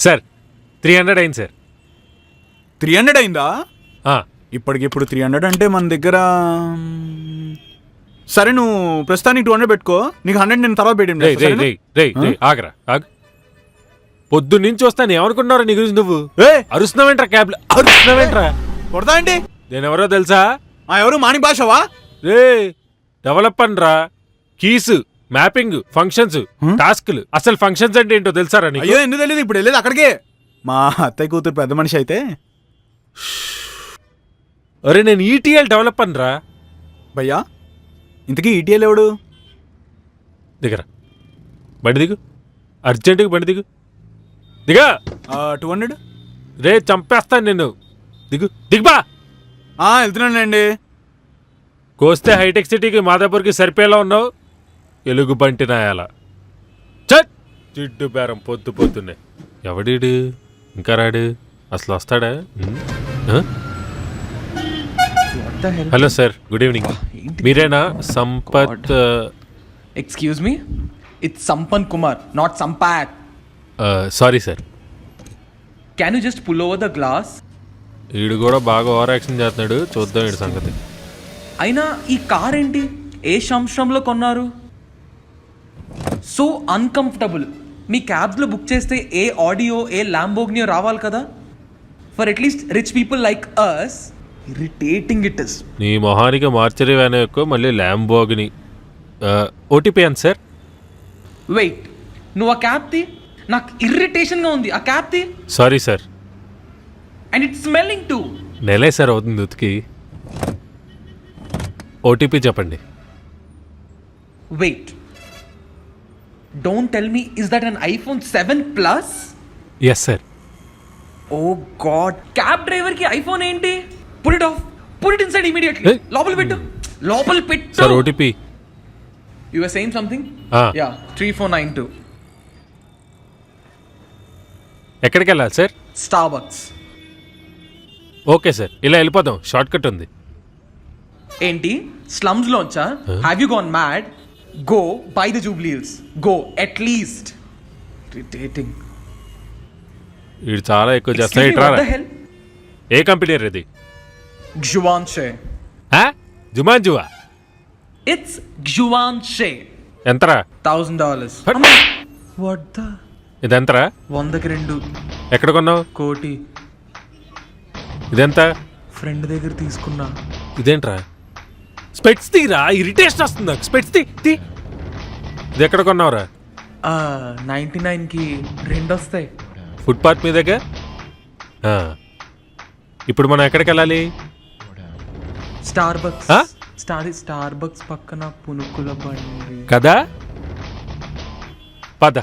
Sir three hundred అయింది sir. Three hundred అయిందా? ఇప్పటికిప్పుడు త్రీ హండ్రెడ్ అంటే మన దగ్గర సరే నువ్వు ప్రస్తుతానికి టూ హండ్రెడ్ పెట్టుకో. నీకు హండ్రెడ్ నేను తర్వాత పెట్టింది రేయ్ ఆగరా ఆగు. పొద్దు నుంచి వస్తాను ఏమనుకున్నారా నీ గురించి నువ్వు? ఏ? అరుస్తున్నావేంట్రా క్యాబ్లో అరుస్తున్నావేంట్రా? కొడతా ఏంటి? నేను ఎవరో తెలుసా ఎవరు? మాణిక్ భాషవా? రే డెవలప్ రా కీస్. Mapping functions? టాస్క్లు. అసలు ఫంక్షన్స్ అంటే ఏంటో తెలుసారా నీకు? అయ్యో ఎందుకు తెలియదు ఇప్పుడు వెళ్ళేది అక్కడికే. మా అత్తయ్య కూతురు పెద్ద మనిషి అయితే. అరే నేను E ఈటీఎల్ డెవలప్ రా. భయ్యా ఇంతకీ ఈటీఎల్ ఎవడు? దిగరా. బండి దిగు. అర్జెంటుగా బండి దిగు. దిగా. Two hundred? రే చంపేస్తాను నిన్ను. దిగు. దిగుబా వెళ్తున్నానండి కోస్తే హైటెక్ సిటీకి మాదాపూర్కి సరిపోయేలా ఉన్నావు. ఎలుగు బంటి నాయాల. చట్! జిడ్డు బేరం పొద్దు పొద్దున్నే. ఎవడీడు? ఇంకా రాడు? అసలు వస్తాడా? Hello sir good evening. మీరేనా? Sampath excuse me it's Sampan Kumar not Sampath sorry sir. Can you just pull over the glass వీడు కూడా బాగా ఓవర్ యాక్షన్ చేస్తున్నాడు. చూద్దాం వీడి సంగతి. అయినా ఈ కార్ ఏంటి? ఏ సంవత్సరంలో కొన్నారు? సో అన్కంఫర్టబుల్ మీ క్యాబ్స్లో బుక్ చేస్తే ఏ ఆడియో ఏ ల్యాంబోగ్నియో రావాలి కదా? For at least rich people like us irritating it is నీ మొహానికి మార్చరీ వ్యాన్ ఎక్కువ మళ్ళీ ల్యాంబోగిని ఓటీపీ ఎంత సార్? వెయిట్ నువ్వు ఆ క్యాబ్ తీ నాకు ఇరిటేషన్గా ఉంది. ఆ క్యాబ్ తీ sorry sir and it's smelling too నెలే sir అవుతుంది ఉతికి. ఓటీపీ చెప్పండి. Wait don't tell me is that an iPhone seven plus yes sir oh god cab డ్రైవర్కి ఐఫోన్ ఏంటి? Put it off put it inside immediately. లోపల పెట్టు. లోపల పెట్టు. Sir OTP you are saying something. Yeah three four nine two ఎక్కడికి వెళ్ళాలి sir Starbucks okay sir ఇలా వెళ్ళిపోదాం. షార్ట్ కట్ ఉంది. ఏంటి? Slums లోంచా have you gone mad go by the Jubilee Hills go at least irritating వీడు చాలా ఎక్కువ చేస్తా ఇట్రా ఏ కంపెనీ ఇది? జువాన్ షే జుమాన్ జువా ఇట్స్ జువాన్ షే ఎంతరా థౌసండ్ డాలర్స్ వాట్ ద ఇదెంతరా? వందకి రెండు. ఎక్కడ కొన్నావు? కోటి. ఇదెంత? ఫ్రెండ్ దగ్గర తీసుకున్నా. ఇదేంట్రా? స్పెట్స్ తీరా? ఇరిటేషన్ వస్తుంది నాకు. స్పెట్స్ తీ తీ. ఇది ఎక్కడ కొన్నావురా? నైంటీ నైన్కి రెండు వస్తాయి. ఫుట్పాత్ మీదగా ఆ. ఇప్పుడు మనం ఎక్కడికి వెళ్ళాలి స్టార్ బక్స్ ఆ? స్టార్ స్టార్ బక్స్ పక్కన పునుకుల బండి. కదా? పద.